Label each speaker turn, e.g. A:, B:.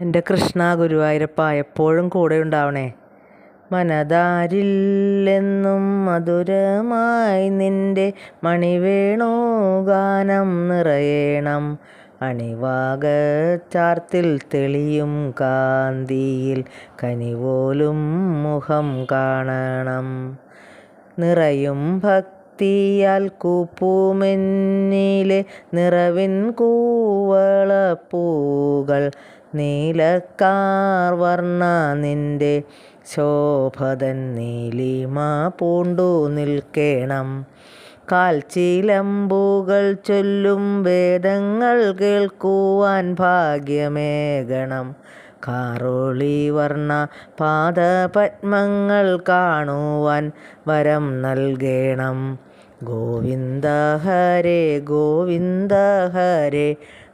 A: എന്റെ കൃഷ്ണ ഗുരുവായൂരപ്പ എപ്പോഴും കൂടെ ഉണ്ടാവണേ മനതാരില്ലെന്നും മധുരമായി നിന്റെ മണിവേണോ ഗാനം നിറയണം. അണിവാകച്ചാർത്തിൽ തെളിയും കാന്തിയിൽ കനിപോലും മുഖം കാണണം. നിറയും ഭക്തിയാൽ കൂപ്പുമെന്നിലെ നിറവിൻ കൂവളപ്പൂകൾ നീലക്കാർ വർണ നിന്റെ ശോഭതൻ നീലിമ പൂണ്ടു നിൽക്കേണം. കാൽച്ചീലമ്പൂകൾ ചൊല്ലും വേദങ്ങൾ കേൾക്കുവാൻ ഭാഗ്യമേകണം. കാറോളി വർണ പാദപത്മങ്ങൾ കാണുവാൻ വരം നൽകേണം. ഗോവിന്ദ ഹരേ ഗോവിന്ദ ഹരേ.